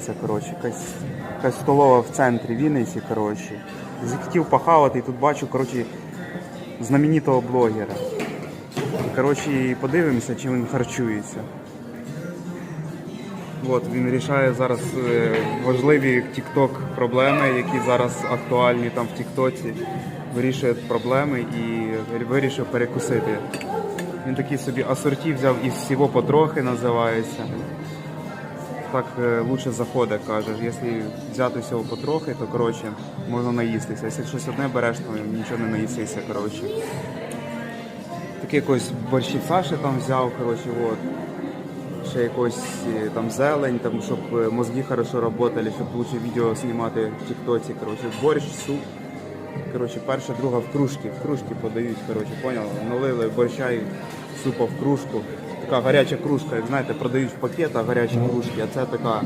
Це, коротше, якась, якась столова в центрі Вінниці, коротше. Захотів похавати і тут бачу, коротше, знаменитого блогера. Коротше, подивимося, чим він харчується. От, він вирішує зараз е, важливі TikTok проблеми, які зараз актуальні там в TikTok. Вирішує проблеми і вирішив перекусити. Він такий собі асорті взяв із всього потрохи називається. Так е, лучше заходить, каже. Якщо взяти всього потрохи, то коротше можна наїстися. Якщо щось одне береш, то нічого не наїстися, коротше. Такий якось борщиця ще там взяв, коротше, от. Ще якось е, там зелень, там, щоб е, мозги хорошо працювали, щоб лучше відео знімати в Тіктоці. Коротше, борщ, суп. Коротше, перша, друга в кружки, в кружки подають, коротше, поняв? Налили борща і супа в кружку. Така гаряча кружка, як знаєте, продають в пакетах гарячі кружки, а це така